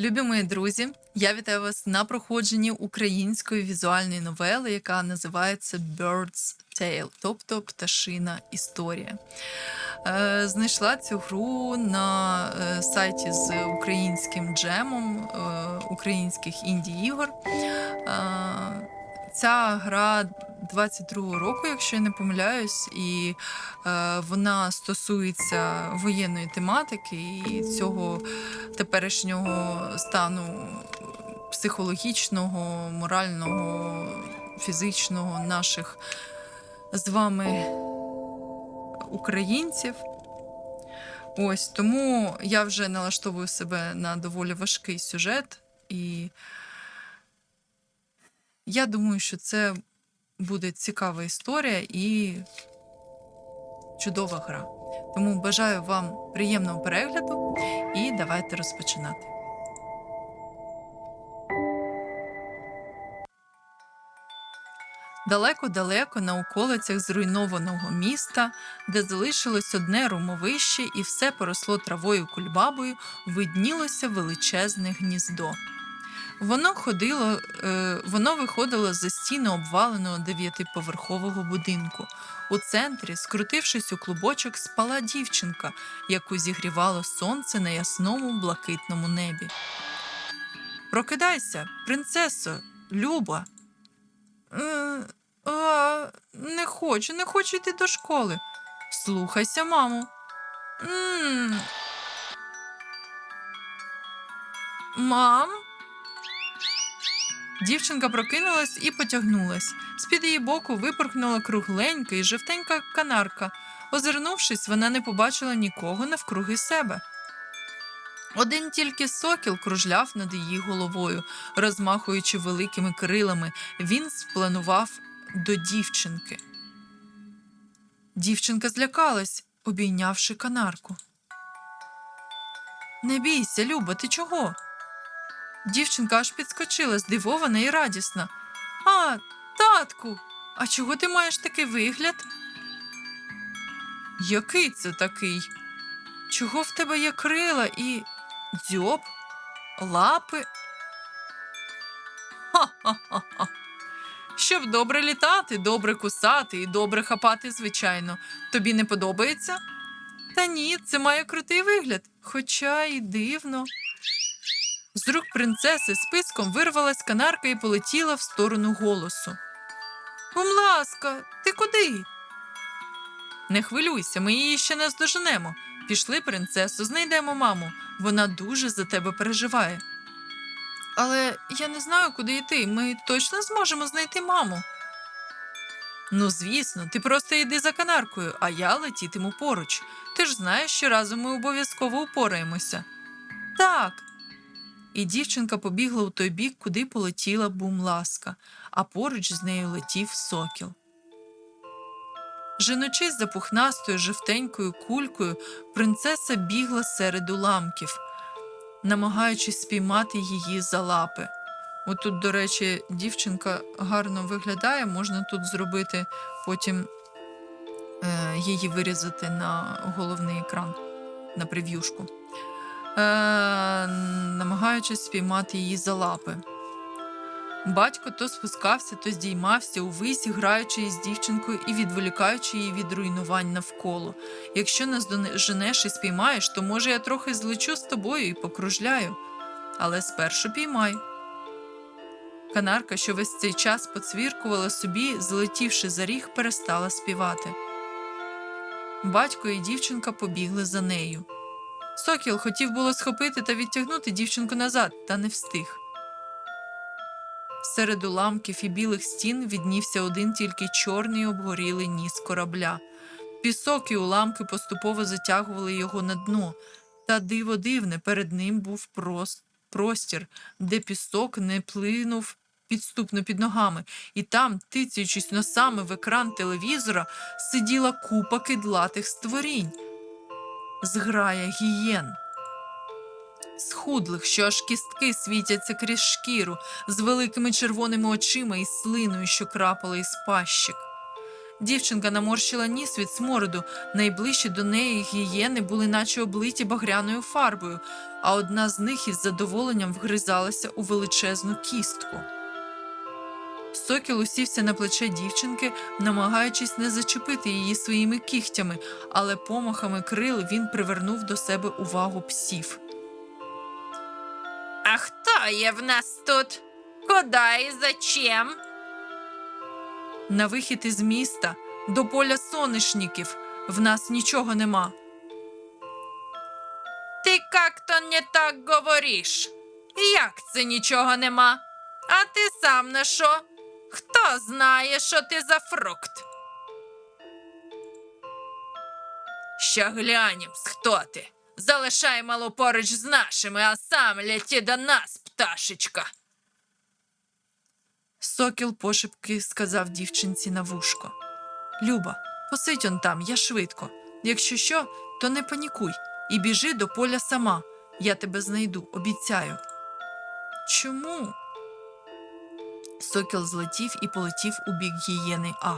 Любі мої друзі, я вітаю вас на проходженні української візуальної новели, яка називається Bird's Tale, тобто пташина історія. Е, Знайшла цю гру на е, сайті з українським джемом е, українських інді-ігор. Е, Ця гра 22-го року, якщо я не помиляюсь, і е, вона стосується воєнної тематики і цього теперішнього стану психологічного, морального, фізичного наших з вами українців. Ось тому я вже налаштовую себе на доволі важкий сюжет, і я думаю, що це буде цікава історія і чудова гра. Тому бажаю вам приємного перегляду і давайте розпочинати. Далеко-далеко на околицях зруйнованого міста, де залишилось одне румовище і все поросло травою кульбабою, виднілося величезне гніздо. Воно ходило, е, воно виходило за стіни обваленого дев'ятиповерхового будинку. У центрі, скрутившись у клубочок, спала дівчинка, яку зігрівало сонце на ясному блакитному небі. Прокидайся, принцесо, Люба. Е, а, не хочу, не хочу йти до школи. Слухайся, мамо. м Мам? Дівчинка прокинулась і потягнулась. З-під її боку випорхнула кругленька і жовтенька канарка. Озирнувшись, вона не побачила нікого навкруги себе. Один тільки сокіл кружляв над її головою, розмахуючи великими крилами, він спланував до дівчинки. Дівчинка злякалась, обійнявши канарку. Не бійся, Люба, ти чого? Дівчинка аж підскочила, здивована і радісна. А, татку, а чого ти маєш такий вигляд? Який це такий? Чого в тебе є крила і дзьоб, лапи? Ха-ха-ха. Щоб добре літати, добре кусати і добре хапати, звичайно. Тобі не подобається? Та ні, це має крутий вигляд, хоча й дивно. З рук принцеси списком вирвалась канарка і полетіла в сторону голосу. Бумласка, ти куди? Не хвилюйся, ми її ще не здоженемо. Пішли, принцесу, знайдемо маму. Вона дуже за тебе переживає. Але я не знаю, куди йти. Ми точно зможемо знайти маму. Ну, звісно, ти просто йди за канаркою, а я летітиму поруч. Ти ж знаєш, що разом ми обов'язково упораємося. Так. І дівчинка побігла у той бік, куди полетіла бумласка, а поруч з нею летів сокіл. Женучись за пухнастою жовтенькою кулькою, принцеса бігла серед уламків, намагаючись спіймати її за лапи. Отут, до речі, дівчинка гарно виглядає, можна тут зробити, потім е, її вирізати на головний екран, на прев'юшку, намагаючись спіймати її за лапи. Батько то спускався, то здіймався увись, граючи із дівчинкою і відволікаючи її від руйнувань навколо. Якщо нас доженеш і спіймаєш, то може я трохи злечу з тобою і покружляю. Але спершу піймай. Канарка, що весь цей час поцвіркувала собі, злетівши за ріг, перестала співати. Батько і дівчинка побігли за нею. Сокіл хотів було схопити та відтягнути дівчинку назад, та не встиг. Серед уламків і білих стін віднівся один тільки чорний обгорілий ніс корабля. Пісок і уламки поступово затягували його на дно, та диво дивне, перед ним був прос- простір, де пісок не плинув підступно під ногами, і там, тицяючись носами в екран телевізора, сиділа купа кидлатих створінь. Зграя гієн схудлих, що аж кістки світяться крізь шкіру, з великими червоними очима і слиною, що крапала із пащик. Дівчинка наморщила ніс від смороду. Найближчі до неї гієни були наче облиті багряною фарбою, а одна з них із задоволенням вгризалася у величезну кістку. Сокіл усівся на плече дівчинки, намагаючись не зачепити її своїми кігтями, але помахами крил він привернув до себе увагу псів. А хто є в нас тут? Куди і зачем? На вихід із міста до поля соняшників в нас нічого нема. Ти как-то не так говориш. Як це нічого нема? А ти сам на що? Хто знає, що ти за фрукт? Ще глянем, хто ти. Залишай малу поруч з нашими, а сам леті до нас, пташечка. Сокіл пошепки сказав дівчинці на вушко. Люба, посидь он там, я швидко. Якщо що, то не панікуй і біжи до поля сама. Я тебе знайду, обіцяю. Чому? Сокіл злетів і полетів у бік гієни А.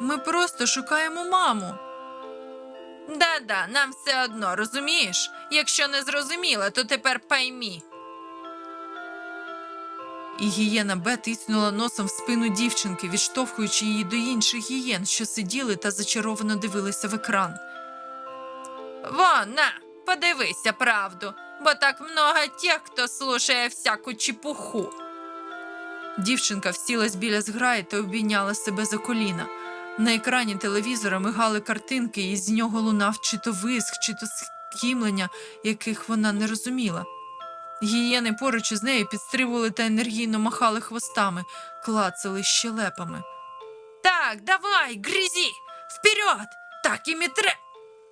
Ми просто шукаємо маму. Да-да, нам все одно, розумієш? Якщо не зрозуміла, то тепер поймі. І гієна Б тиснула носом в спину дівчинки, відштовхуючи її до інших гієн, що сиділи та зачаровано дивилися в екран. Вон, на, подивися правду, бо так много тех, хто слушає всяку чепуху. Дівчинка всілась біля зграї та обійняла себе за коліна. На екрані телевізора мигали картинки, і з нього лунав чи то виск, чи то скімлення, яких вона не розуміла. Гієни поруч із нею підстрибували та енергійно махали хвостами, клацали щелепами. Так, давай, грізі, вперед! Так і метре.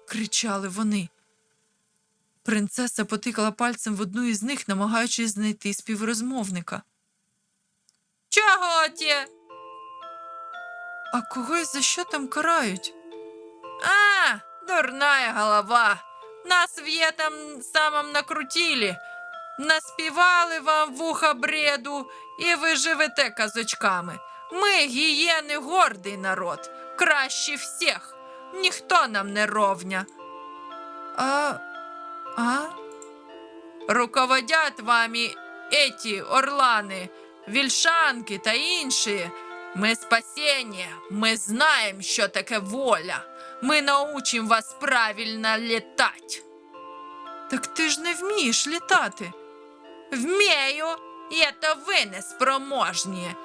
кричали вони. Принцеса потикала пальцем в одну із них, намагаючись знайти співрозмовника. Чого ті? А когось за що там карають? А, дурная голова. Нас в этом самом накрутили. Наспівали вам в ухо бреду, і ви живете казочками. Ми гієни гордий народ, кращі всіх. Ніхто нам не ровня. А. А? Руководят вами эти орланы, вільшанки та інші. Ми спасіння, ми знаємо, що таке воля. Ми научимо вас правильно літати. Так ти ж не вмієш літати. Вмею, и это вы неспроможнее.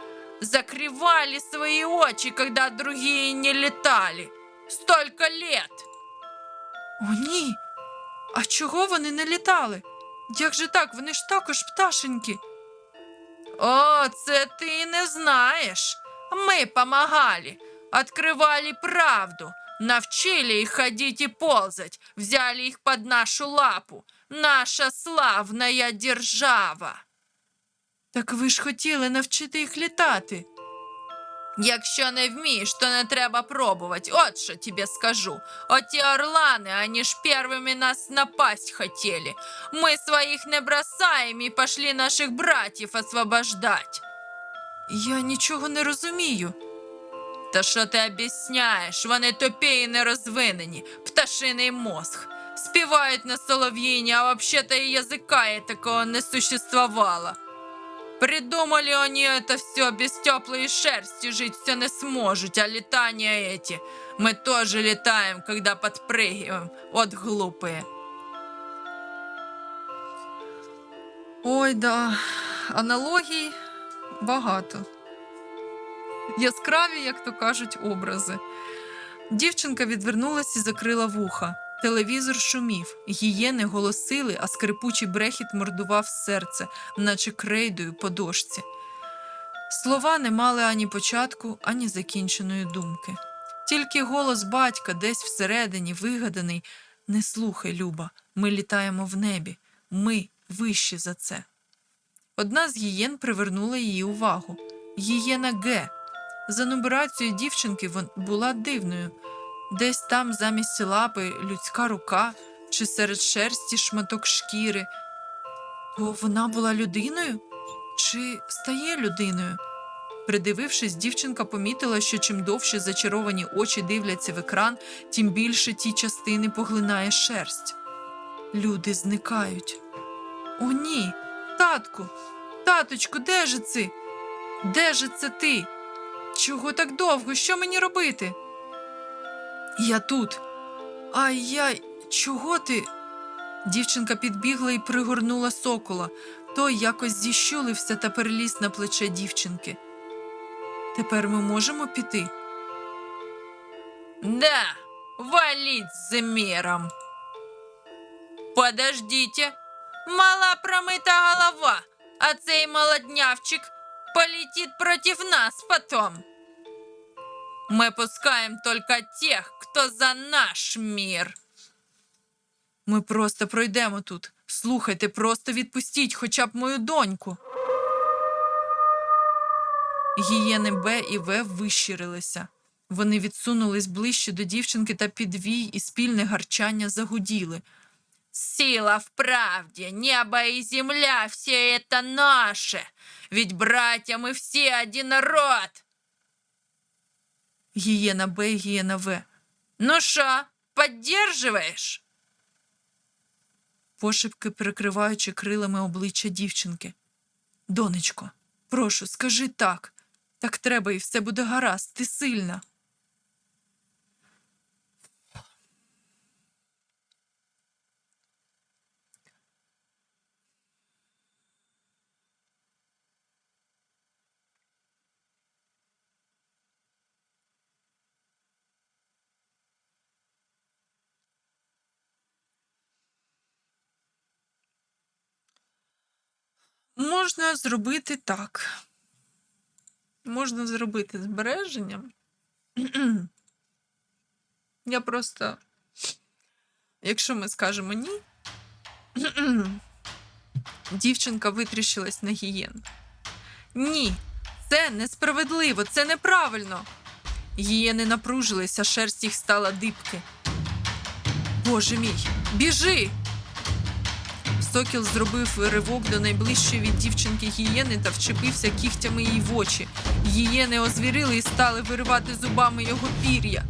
Закрывали свои очи, когда другие не летали. Столько лет. О, ні. А чого вони не літали? Як же так? Вони ж також пташеньки. О, це ти не знаєш. Мы помогали, открывали правду, навчили их ходить и ползать, взяли их под нашу лапу. Наша славная держава. Так ви ж хотіли навчити їх літати. Якщо не вмієш, то не треба пробувати. От що тебе скажу. Оті орлани, они ж первыми нас напасть хотели. Мы своих не бросаем и пошли наших братьев освобождать. Я нічого не розумію. Та що ти об'ясняєш? Вони тупі і нерозвинені, пташиний мозг. Співають на солов'їні, а вообще-то и языка и такого не существовало. Придумали они это все, без теплой шерсти жить все не сможет, а летания эти. Мы тоже летаем, когда подпрыгиваем. Вот глупые. Ой, да, аналогій багато. Яскраві, як то кажуть, образи. Дівчинка відвернулась і закрила вуха. Телевізор шумів, гієни голосили, а скрипучий брехіт мордував серце, наче крейдою по дошці. Слова не мали ані початку, ані закінченої думки. Тільки голос батька десь всередині вигаданий Не слухай, Люба, ми літаємо в небі, ми вищі за це. Одна з гієн привернула її увагу. Гієна Г. За нумерацією дівчинки вон була дивною. Десь там замість лапи людська рука чи серед шерсті шматок шкіри. То вона була людиною чи стає людиною? Придивившись, дівчинка помітила, що чим довше зачаровані очі дивляться в екран, тим більше ті частини поглинає шерсть. Люди зникають. О, ні, татку, таточку, де же це? Де же це ти? Чого так довго? Що мені робити? Я тут. Ай-яй, чого ти? Дівчинка підбігла і пригорнула сокола. Той якось зіщулився та переліз на плече дівчинки. Тепер ми можемо піти. Да, валить з миром. Подождите, мала промита голова, а цей молоднявчик полетит против нас потом. Мы пускаем только тех, кто за наш мир. Ми просто пройдемо тут. Слухайте, просто відпустіть хоча б мою доньку. Гієни Б і В вищирилися. Вони відсунулись ближче до дівчинки та підвій і спільне гарчання загуділи. Сила в правде, небо и земля, все это наше. Ведь братья мы все один род. Гієна Б Гієна В. Ну що, поддерживаешь? пошепки перекриваючи крилами обличчя дівчинки. Донечко, прошу, скажи так. Так треба, і все буде гаразд, ти сильна. Можна зробити так. Можна зробити збереженням. Я просто, якщо ми скажемо ні, дівчинка витріщилась на гієн. Ні, це несправедливо, це неправильно. Гієни напружилися, шерсть їх стала дибки. Боже мій, біжи! Сокіл зробив ривок до найближчої від дівчинки гієни та вчепився кігтями їй в очі. Гієни озвірили і стали виривати зубами його пір'я.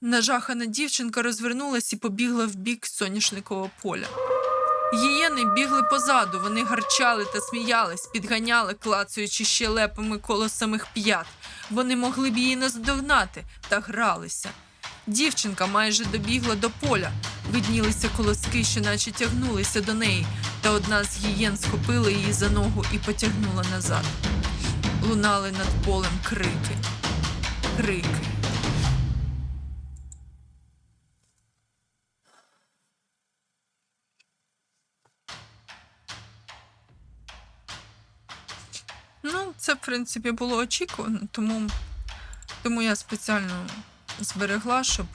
Нажахана дівчинка розвернулась і побігла в бік соняшникового поля. Гієни бігли позаду, вони гарчали та сміялись, підганяли, клацаючи щелепами коло самих п'ят. Вони могли б її наздогнати та гралися. Дівчинка майже добігла до поля. Виднілися колоски, що наче тягнулися до неї, та одна з гієн схопила її за ногу і потягнула назад. Лунали над полем крики. Крики. Ну, це, в принципі, було очікувано, тому, тому я спеціально зберегла, щоб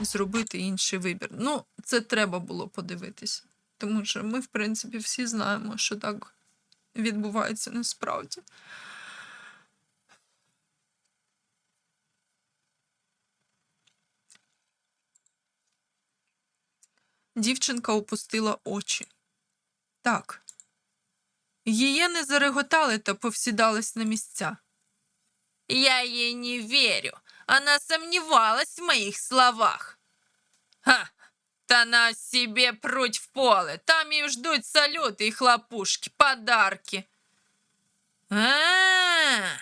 зробити інший вибір. Ну, це треба було подивитися. Тому що ми, в принципі, всі знаємо, що так відбувається насправді. Дівчинка опустила очі. Так. Гієни зареготали та повсідались на місця. Я ей не верю. Она сомневалась в моих словах. Ха! Та на себе пруть в поле. Там її ждуть салюти і хлопушки, подарки. А,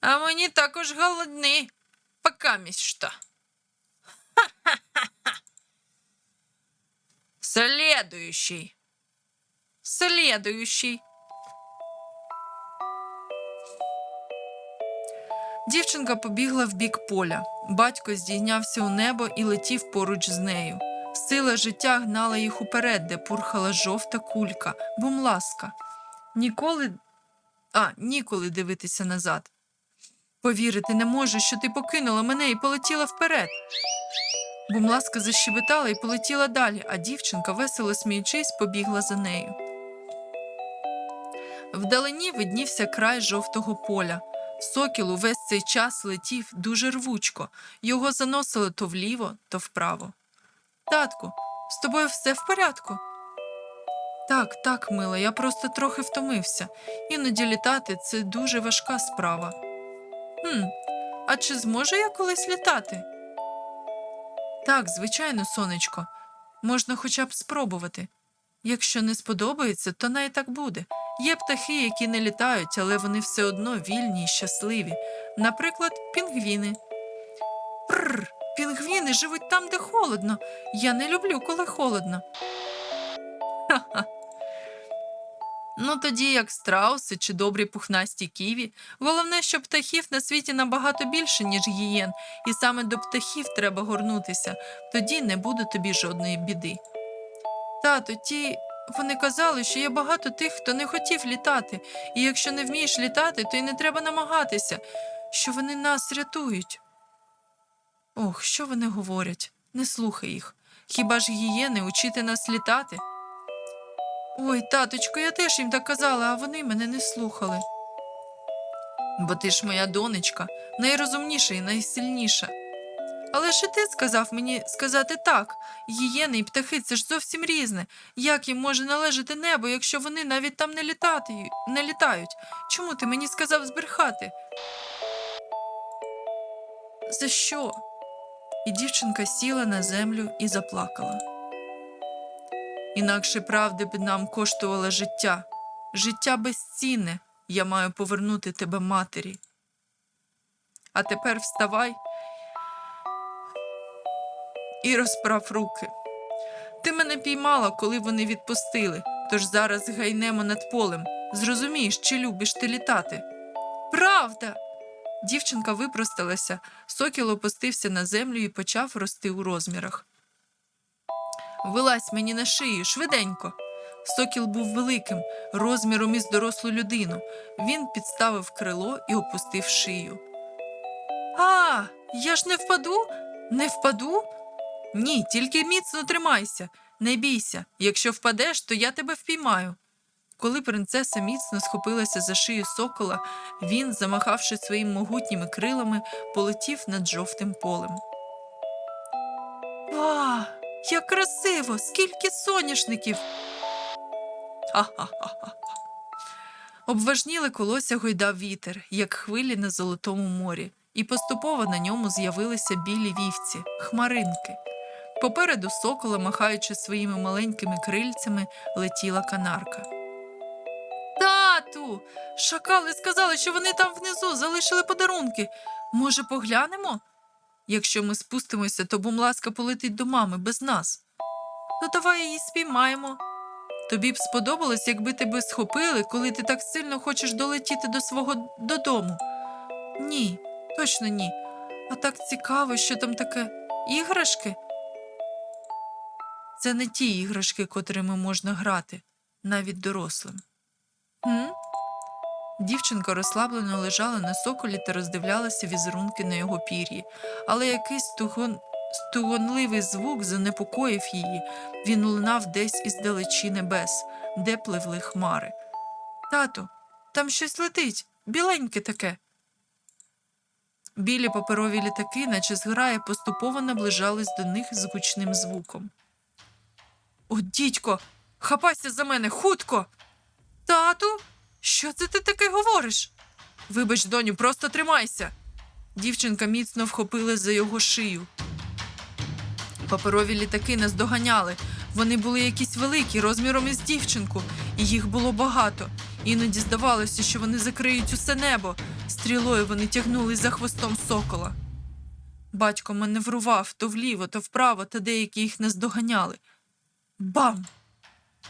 а мені також голодні. Покамість що. Ха-ха-ха-ха. Следующий. Слідуючий. Дівчинка побігла в бік поля. Батько здійнявся у небо і летів поруч з нею. Сила життя гнала їх уперед, де пурхала жовта кулька, бумласка. Ніколи. А, ніколи дивитися назад. Повірити не можу, що ти покинула мене і полетіла вперед. Бумласка защебетала і полетіла далі, а дівчинка, весело сміючись, побігла за нею. Вдалині виднівся край жовтого поля. Сокіл увесь цей час летів дуже рвучко, його заносило то вліво, то вправо. Татку, з тобою все в порядку? Так, так, мила, я просто трохи втомився. Іноді літати це дуже важка справа. Хм, а чи зможу я колись літати? Так, звичайно, сонечко. Можна хоча б спробувати. Якщо не сподобається, то най так буде. Є птахи, які не літають, але вони все одно вільні і щасливі. Наприклад, пінгвіни. Пррр, пінгвіни живуть там, де холодно. Я не люблю, коли холодно. Ха-ха. Ну, тоді як страуси чи добрі пухнасті ківі. Головне, що птахів на світі набагато більше, ніж гієн, і саме до птахів треба горнутися, тоді не буде тобі жодної біди. Тато, ті вони казали, що є багато тих, хто не хотів літати, і якщо не вмієш літати, то й не треба намагатися, що вони нас рятують. Ох, що вони говорять? Не слухай їх. Хіба ж гієни учити нас літати? Ой, таточко, я теж їм так казала, а вони мене не слухали. Бо ти ж моя донечка, найрозумніша і найсильніша. Але ж і ти сказав мені сказати так. Гієни і птахи це ж зовсім різне. Як їм може належати небо, якщо вони навіть там не, літати, не літають? Чому ти мені сказав збрехати? За що? І дівчинка сіла на землю і заплакала. Інакше правди б нам коштувало життя. Життя безцінне. Я маю повернути тебе матері. А тепер вставай і розправ руки. Ти мене піймала, коли вони відпустили, тож зараз гайнемо над полем. Зрозумієш, чи любиш ти літати. Правда. Дівчинка випросталася, сокіл опустився на землю і почав рости у розмірах. Вилазь мені на шию, швиденько. Сокіл був великим, розміром із дорослу людину. Він підставив крило і опустив шию. А, я ж не впаду? Не впаду? Ні, тільки міцно тримайся. Не бійся. Якщо впадеш, то я тебе впіймаю. Коли принцеса міцно схопилася за шию сокола, він, замахавши своїми могутніми крилами, полетів над жовтим полем. Ва, як красиво! Скільки соняшників! Ха-ха-ха. Обважніле колося гойдав вітер, як хвилі на золотому морі, і поступово на ньому з'явилися білі вівці, хмаринки. Попереду сокола, махаючи своїми маленькими крильцями, летіла канарка. Тату, шакали сказали, що вони там внизу залишили подарунки. Може, поглянемо? Якщо ми спустимося, то бумласка полетить до мами без нас. Ну, давай її спіймаємо. Тобі б сподобалось, якби тебе схопили, коли ти так сильно хочеш долетіти до свого додому. Ні, точно ні. А так цікаво, що там таке іграшки. Це не ті іграшки, котрими можна грати, навіть дорослим. М? Дівчинка розслаблено лежала на соколі та роздивлялася візерунки на його пір'ї, але якийсь стугон... стугонливий звук занепокоїв її. Він лунав десь із далечі небес, де пливли хмари. Тату, там щось летить, біленьке таке. Білі паперові літаки, наче зграя, поступово наближались до них з гучним звуком. О, дідько, хапайся за мене, хутко. Тату, що це ти таке говориш? Вибач, доню, просто тримайся. Дівчинка міцно вхопила за його шию. Паперові літаки нас доганяли. Вони були якісь великі, розміром із дівчинку, і їх було багато. Іноді здавалося, що вони закриють усе небо. Стрілою вони тягнулись за хвостом сокола. Батько маневрував то вліво, то вправо, та деякі їх наздоганяли. Бам!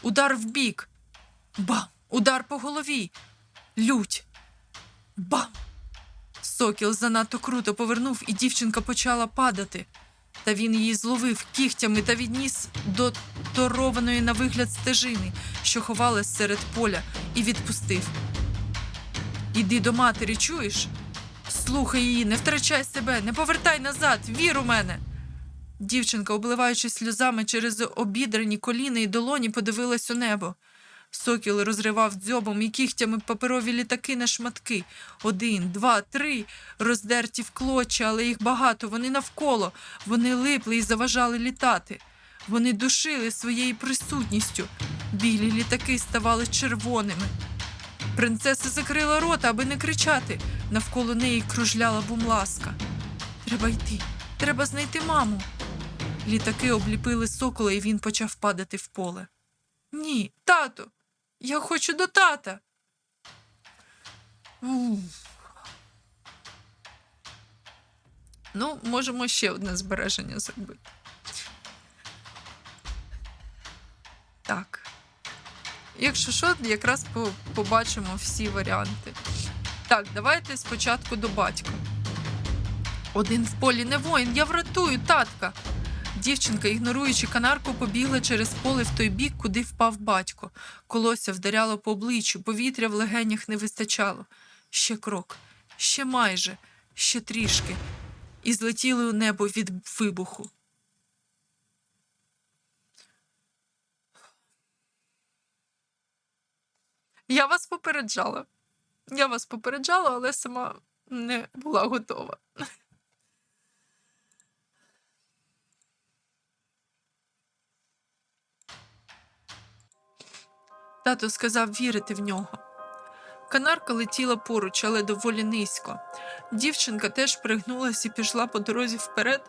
Удар в бік. Бам! Удар по голові. Лють. Бам! Сокіл занадто круто повернув, і дівчинка почала падати. Та він її зловив кігтями та відніс до торованої на вигляд стежини, що ховалась серед поля, і відпустив. Іди до матері, чуєш? Слухай її, не втрачай себе, не повертай назад, вір у мене. Дівчинка, обливаючись сльозами через обідрані коліна і долоні, подивилась у небо. Сокіл розривав дзьобом і кігтями паперові літаки на шматки. Один, два, три, роздерті в клочі, але їх багато, вони навколо. Вони липли і заважали літати. Вони душили своєю присутністю. Білі літаки ставали червоними. Принцеса закрила рота, аби не кричати. Навколо неї кружляла бумласка. Треба йти, треба знайти маму. Літаки обліпили сокола, і він почав падати в поле. Ні, тато, я хочу до тата. Ну, можемо ще одне збереження зробити. Так. Якщо що, якраз побачимо всі варіанти. Так, давайте спочатку до батька. Один в полі не воїн, я врятую, татка. Дівчинка, ігноруючи канарку, побігла через поле в той бік, куди впав батько. Колося вдаряло по обличчю, повітря в легенях не вистачало. Ще крок, ще майже, ще трішки. І злетіли у небо від вибуху. Я вас попереджала. Я вас попереджала, але сама не була готова. Тато сказав вірити в нього. Канарка летіла поруч, але доволі низько. Дівчинка теж пригнулась і пішла по дорозі вперед,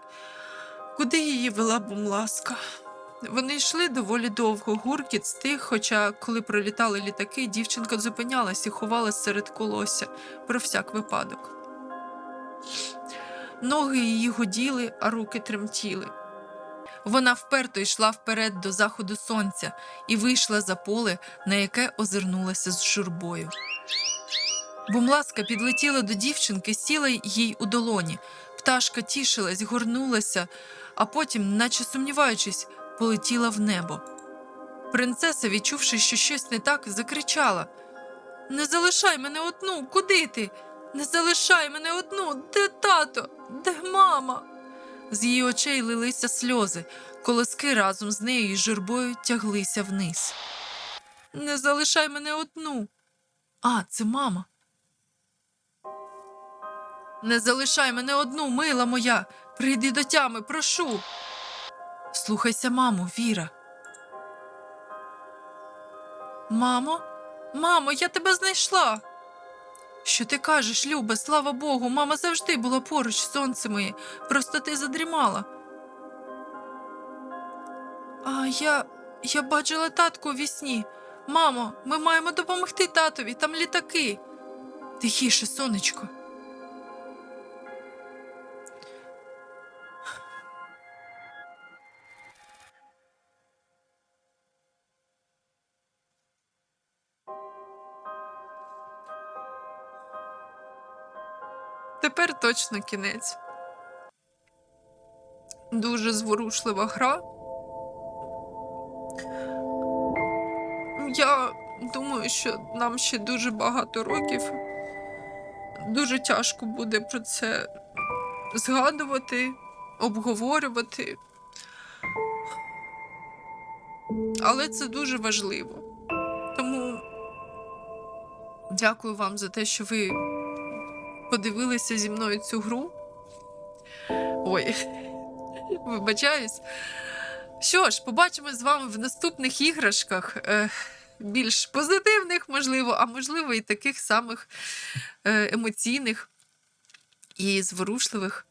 куди її вела бумласка. Вони йшли доволі довго, гуркіт стих, хоча, коли пролітали літаки, дівчинка зупинялась і ховалась серед колося про всяк випадок. Ноги її годіли, а руки тремтіли. Вона вперто йшла вперед до заходу сонця і вийшла за поле, на яке озирнулася з журбою. Бумласка підлетіла до дівчинки, сіла їй у долоні. Пташка тішилась, горнулася, а потім, наче сумніваючись, полетіла в небо. Принцеса, відчувши, що щось не так, закричала: Не залишай мене одну, куди ти? Не залишай мене одну, де тато? Де мама? З її очей лилися сльози, колоски разом з нею і журбою тяглися вниз. Не залишай мене одну. А, це мама. Не залишай мене одну, мила моя. Прийди до тями, прошу. Слухайся, мамо, Віра. Мамо, мамо, я тебе знайшла. Що ти кажеш, Люба, слава Богу, мама завжди була поруч, сонце моє, просто ти задрімала. А я. я бачила татку у вісні. Мамо, ми маємо допомогти татові, там літаки. Тихіше, сонечко. Точно кінець. Дуже зворушлива гра. Я думаю, що нам ще дуже багато років. Дуже тяжко буде про це згадувати, обговорювати. Але це дуже важливо. Тому дякую вам за те, що ви подивилися зі мною цю гру. Ой, вибачаюсь. Що ж, побачимо з вами в наступних іграшках. Е, більш позитивних, можливо, а можливо, і таких самих е, емоційних і зворушливих.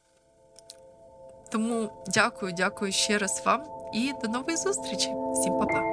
Тому дякую, дякую ще раз вам і до нової зустрічі. Всім па-па!